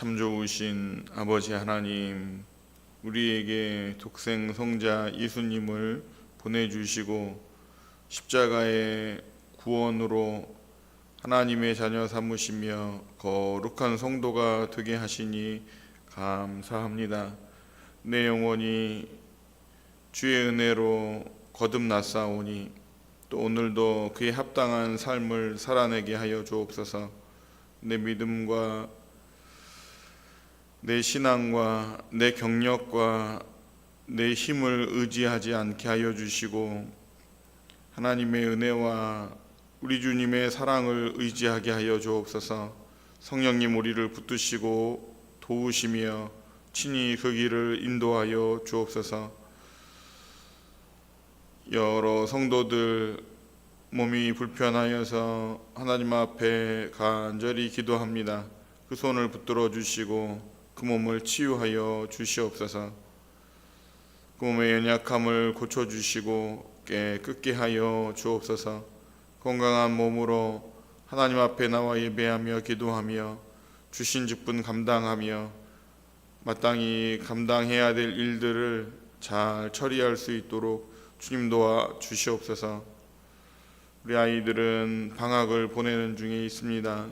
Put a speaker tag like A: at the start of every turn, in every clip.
A: 참 좋으신 아버지 하나님, 우리에게 독생 성자 예수님을 보내주시고 십자가의 구원으로 하나님의 자녀 삼으시며 거룩한 성도가 되게 하시니 감사합니다. 내 영혼이 주의 은혜로 거듭났사오니 또 오늘도 그에 합당한 삶을 살아내게 하여 주옵소서. 내 믿음과 내 신앙과 내 경력과 내 힘을 의지하지 않게 하여 주시고 하나님의 은혜와 우리 주님의 사랑을 의지하게 하여 주옵소서. 성령님 우리를 붙드시고 도우시며 친히 그 길을 인도하여 주옵소서. 여러 성도들 몸이 불편하여서 하나님 앞에 간절히 기도합니다. 그 손을 붙들어 주시고 그 몸을 치유하여 주시옵소서. 그 몸의 연약함을 고쳐 주시고 깨끗게 하여 주옵소서. 건강한 몸으로 하나님 앞에 나와 예배하며 기도하며 주신 직분 감당하며 마땅히 감당해야 될 일들을 잘 처리할 수 있도록 주님 도와 주시옵소서. 우리 아이들은 방학을 보내는 중에 있습니다.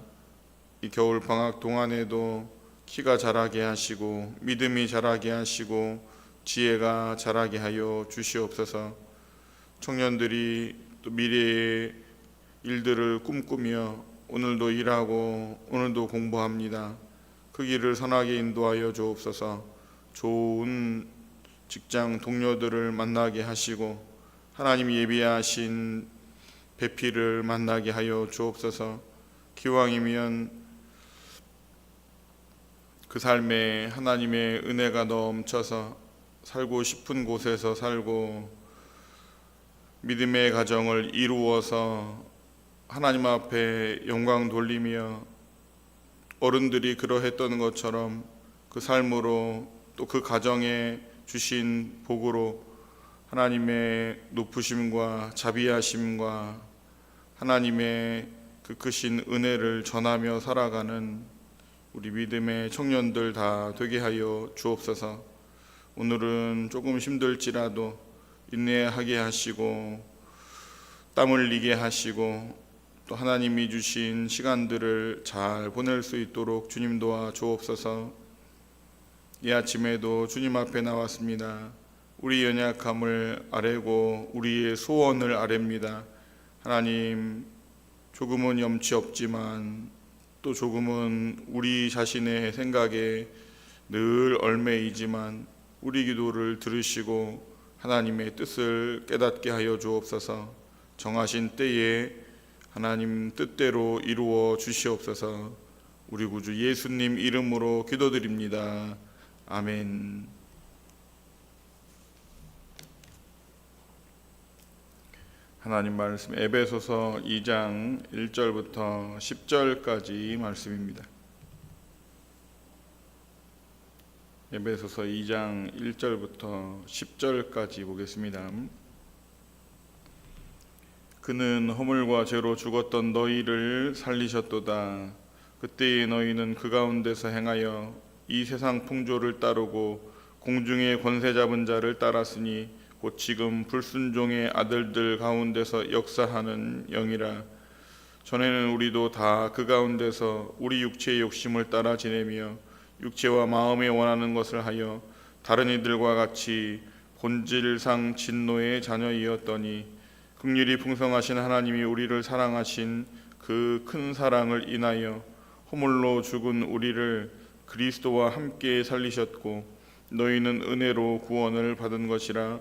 A: 이 겨울 방학 동안에도 키가 자라게 하시고 믿음이 자라게 하시고 지혜가 자라게 하여 주시옵소서. 청년들이 또 미래의 일들을 꿈꾸며 오늘도 일하고 오늘도 공부합니다. 그 길을 선하게 인도하여 주옵소서. 좋은 직장 동료들을 만나게 하시고 하나님 예비하신 배필을 만나게 하여 주옵소서. 기왕이면 그 삶에 하나님의 은혜가 넘쳐서 살고 싶은 곳에서 살고 믿음의 가정을 이루어서 하나님 앞에 영광 돌리며 어른들이 그러했던 것처럼 그 삶으로 또 그 가정에 주신 복으로 하나님의 높으심과 자비하심과 하나님의 그 크신 은혜를 전하며 살아가는 우리 믿음의 청년들 다 되게 하여 주옵소서. 오늘은 조금 힘들지라도 인내하게 하시고 땀 흘리게 하시고 또 하나님이 주신 시간들을 잘 보낼 수 있도록 주님 도와 주옵소서. 이 아침에도 주님 앞에 나왔습니다. 우리 연약함을 아뢰고 우리의 소원을 아뢰입니다. 하나님 조금은 염치 없지만 또 조금은 우리 자신의 생각에 늘 얼매이지만 우리 기도를 들으시고 하나님의 뜻을 깨닫게 하여 주옵소서. 정하신 때에 하나님 뜻대로 이루어 주시옵소서. 우리 구주 예수님 이름으로 기도드립니다. 아멘. 하나님 말씀 에베소서 2장 1절부터 10절까지 말씀입니다. 에베소서 2장 1절부터 10절까지 보겠습니다. 그는 허물과 죄로 죽었던 너희를 살리셨도다. 그때의 너희는 그 가운데서 행하여 이 세상 풍조를 따르고 공중의 권세 잡은 자를 따랐으니 곧 지금 불순종의 아들들 가운데서 역사하는 영이라. 전에는 우리도 다 그 가운데서 우리 육체의 욕심을 따라 지내며 육체와 마음에 원하는 것을 하여 다른 이들과 같이 본질상 진노의 자녀이었더니 긍휼이 풍성하신 하나님이 우리를 사랑하신 그 큰 사랑을 인하여 허물로 죽은 우리를 그리스도와 함께 살리셨고 너희는 은혜로 구원을 받은 것이라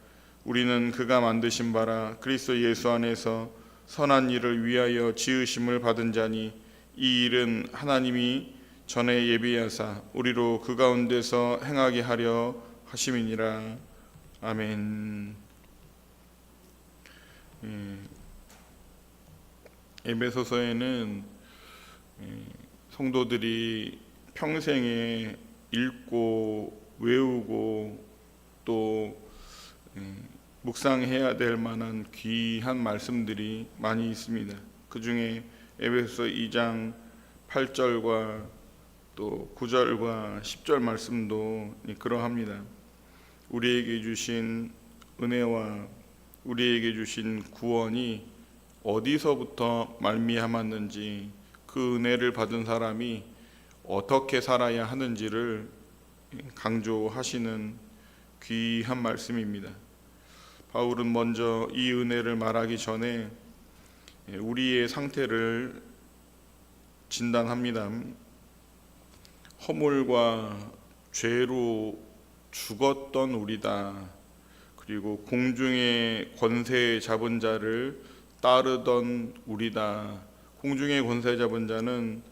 A: 우리는 그가 만드신 바라 그리스도 예수 안에서 선한 일을 위하여 지으심을 받은 자니 이 일은 하나님이 전에 예비하사 우리로 그 가운데서 행하게 하려 하심이니라 아멘. 예, 에베소서에는 예, 성도들이 평생에 읽고 외우고 또 예, 묵상해야 될 만한 귀한 말씀들이 많이 있습니다. 그 중에 에베소서 2장 8절과 또 9절과 10절 말씀도 그러합니다. 우리에게 주신 은혜와 우리에게 주신 구원이 어디서부터 말미암았는지 그 은혜를 받은 사람이 어떻게 살아야 하는지를 강조하시는 귀한 말씀입니다. 바울은 먼저 이 은혜를 말하기 전에 우리의 상태를 진단합니다. 허물과 죄로 죽었던 우리다. 그리고 공중의 권세 잡은 자를 따르던 우리다. 공중의 권세 잡은 자는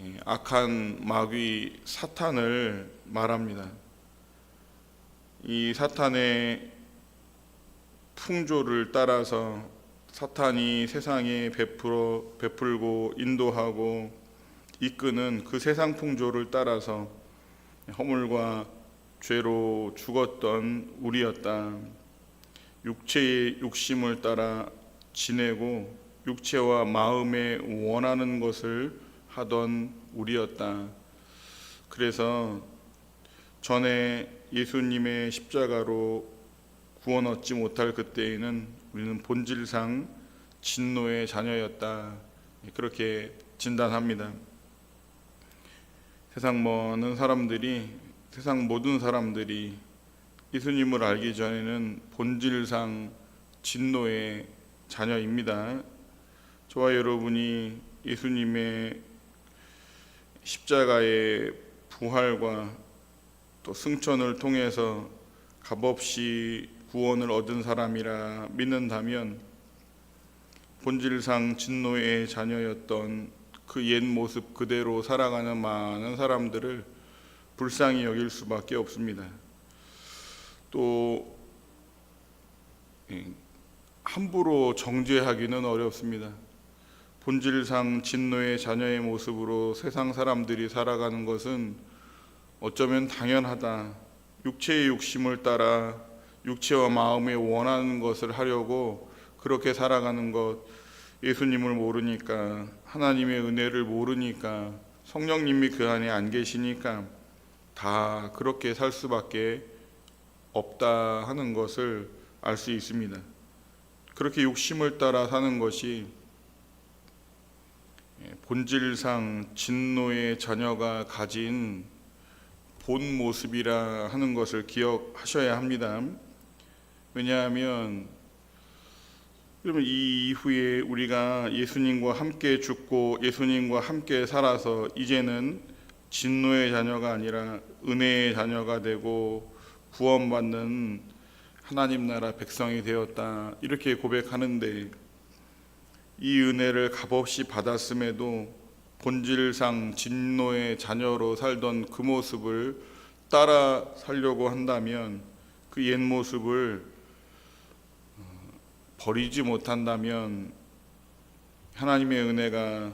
A: 예, 악한 마귀 사탄을 말합니다. 이 사탄의 풍조를 따라서 사탄이 세상에 베풀어 베풀고 인도하고 이끄는 그 세상 풍조를 따라서 허물과 죄로 죽었던 우리였다. 육체의 욕심을 따라 지내고 육체와 마음에 원하는 것을 하던 우리였다. 그래서 전에 예수님의 십자가로 구원 얻지 못할 그때에는 우리는 본질상 진노의 자녀였다. 그렇게 진단합니다. 세상 많은 사람들이 세상 모든 사람들이 예수님을 알기 전에는 본질상 진노의 자녀입니다. 저와 여러분이 예수님의 십자가의 부활과 또 승천을 통해서 값없이 구원을 얻은 사람이라 믿는다면 본질상 진노의 자녀였던 그 옛 모습 그대로 살아가는 많은 사람들을 불쌍히 여길 수밖에 없습니다. 또 예, 함부로 정죄하기는 어렵습니다. 본질상 진노의 자녀의 모습으로 세상 사람들이 살아가는 것은 어쩌면 당연하다. 육체의 욕심을 따라 육체와 마음에 원하는 것을 하려고 그렇게 살아가는 것 예수님을 모르니까 하나님의 은혜를 모르니까 성령님이 그 안에 안 계시니까 다 그렇게 살 수밖에 없다 하는 것을 알 수 있습니다. 그렇게 욕심을 따라 사는 것이 본질상 진노의 자녀가 가진 본 모습이라 하는 것을 기억하셔야 합니다. 왜냐하면 그러면 이 이후에 우리가 예수님과 함께 죽고 예수님과 함께 살아서 이제는 진노의 자녀가 아니라 은혜의 자녀가 되고 구원받는 하나님 나라 백성이 되었다 이렇게 고백하는데 이 은혜를 값없이 받았음에도 본질상 진노의 자녀로 살던 그 모습을 따라 살려고 한다면 그 옛 모습을 어, 버리지 못한다면 하나님의 은혜가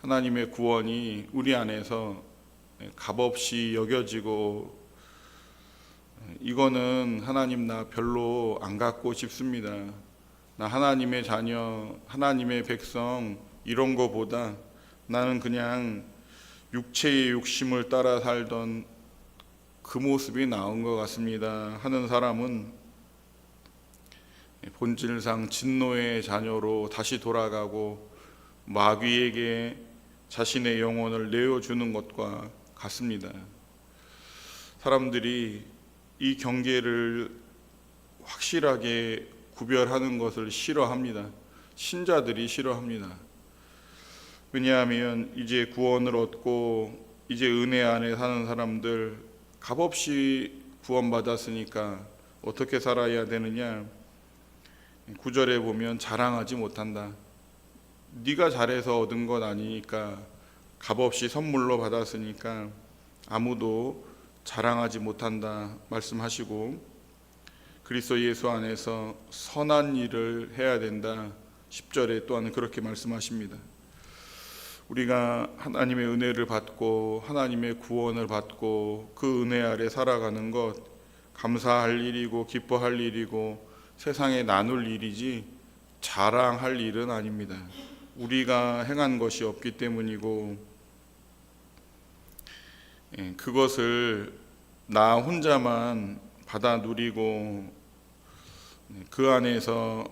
A: 하나님의 구원이 우리 안에서 값없이 여겨지고 이거는 하나님 나 별로 안 갖고 싶습니다. 나 하나님의 자녀, 하나님의 백성 이런 거보다 나는 그냥 육체의 욕심을 따라 살던 그 모습이 나은 것 같습니다. 하는 사람은 본질상 진노의 자녀로 다시 돌아가고 마귀에게 자신의 영혼을 내어주는 것과 같습니다. 사람들이 이 경계를 확실하게 구별하는 것을 싫어합니다. 신자들이 싫어합니다. 왜냐하면 이제 구원을 얻고 이제 은혜 안에 사는 사람들 값없이 구원받았으니까 어떻게 살아야 되느냐? 구절에 보면 자랑하지 못한다. 네가 잘해서 얻은 것 아니니까 값없이 선물로 받았으니까 아무도 자랑하지 못한다 말씀하시고 그리스도 예수 안에서 선한 일을 해야 된다. 10절에 또한 그렇게 말씀하십니다. 우리가 하나님의 은혜를 받고 하나님의 구원을 받고 그 은혜 아래 살아가는 것 감사할 일이고 기뻐할 일이고 세상에 나눌 일이지 자랑할 일은 아닙니다. 우리가 행한 것이 없기 때문이고 예, 그것을 나 혼자만 받아 누리고 그 안에서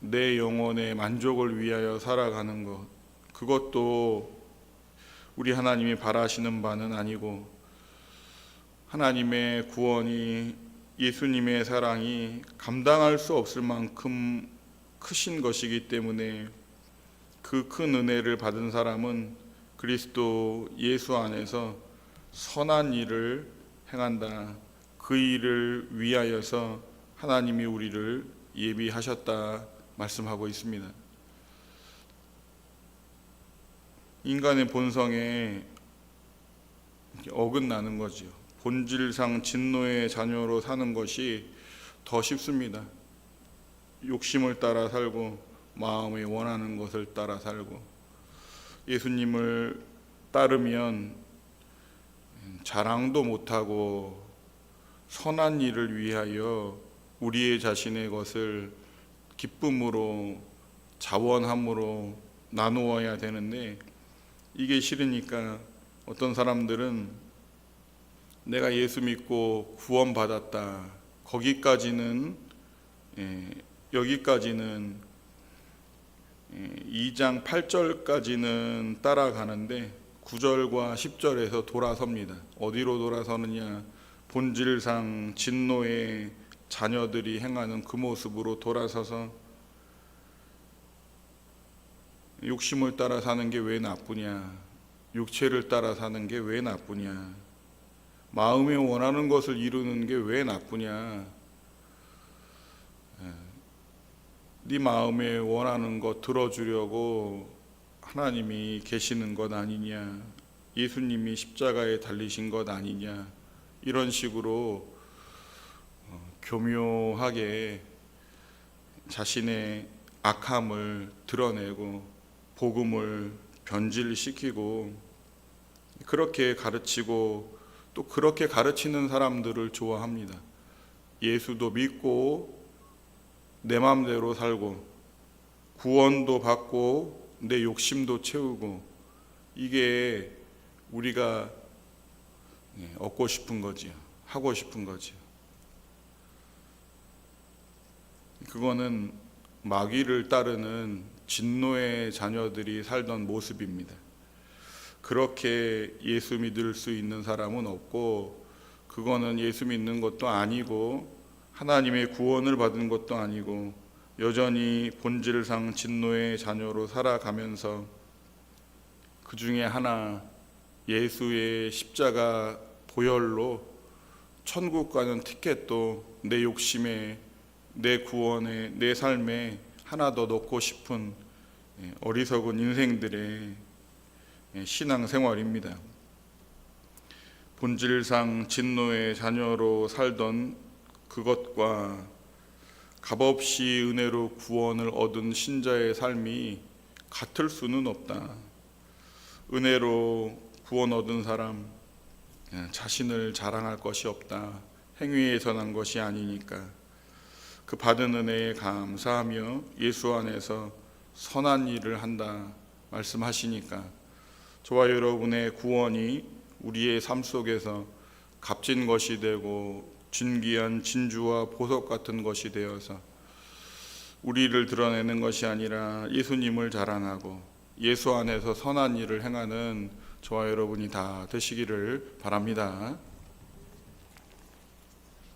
A: 내 영혼의 만족을 위하여 살아가는 것 그것도 우리 하나님이 바라시는 바는 아니고 하나님의 구원이 예수님의 사랑이 감당할 수 없을 만큼 크신 것이기 때문에 그 큰 은혜를 받은 사람은 그리스도 예수 안에서 선한 일을 행한다. 그 일을 위하여서 하나님이 우리를 예비하셨다 말씀하고 있습니다. 인간의 본성에 어긋나는 거지요. 본질상 진노의 자녀로 사는 것이 더 쉽습니다. 욕심을 따라 살고 마음이 원하는 것을 따라 살고 예수님을 따르면 자랑도 못하고 선한 일을 위하여 우리의 자신의 것을 기쁨으로 자원함으로 나누어야 되는데 이게 싫으니까 어떤 사람들은 내가 예수 믿고 구원받았다. 거기까지는 예, 여기까지는 예, 2장 8절까지는 따라가는데 9절과 10절에서 돌아섭니다. 어디로 돌아서느냐? 본질상 진노의 자녀들이 행하는 그 모습으로 돌아서서 욕심을 따라 사는 게 왜 나쁘냐? 육체를 따라 사는 게 왜 나쁘냐? 마음에 원하는 것을 이루는 게 왜 나쁘냐? 예. 네 마음에 원하는 것 들어주려고 하나님이 계시는 것 아니냐? 예수님이 십자가에 달리신 것 아니냐? 이런 식으로 어, 교묘하게 자신의 악함을 드러내고 복음을 변질시키고 그렇게 가르치고 또 그렇게 가르치는 사람들을 좋아합니다. 예수도 믿고 내 마음대로 살고 구원도 받고 내 욕심도 채우고 이게 우리가 예, 얻고 싶은 거지요. 하고 싶은 거지요. 그거는 마귀를 따르는 진노의 자녀들이 살던 모습입니다. 그렇게 예수 믿을 수 있는 사람은 없고 그거는 예수 믿는 것도 아니고 하나님의 구원을 받은 것도 아니고 여전히 본질상 진노의 자녀로 살아가면서 그 중에 하나 예수의 십자가 보혈로 천국 가는 티켓도 내 욕심에 내 구원에 내 삶에 하나 더 넣고 싶은 예, 어리석은 인생들의 예, 신앙 생활입니다. 본질상 진노의 자녀로 살던 그것과 값없이 은혜로 구원을 얻은 신자의 삶이 같을 수는 없다. 은혜로 구원 얻은 사람 예, 자신을 자랑할 것이 없다. 행위에서 난 것이 아니니까 그 받은 은혜에 감사하며 예수 안에서 선한 일을 한다 말씀하시니까 저와 여러분의 구원이 우리의 삶 속에서 값진 것이 되고 진귀한 진주와 보석 같은 것이 되어서 우리를 드러내는 것이 아니라 예수님을 자랑하고 예수 안에서 선한 일을 행하는 저와 여러분이 다 되시기를 바랍니다.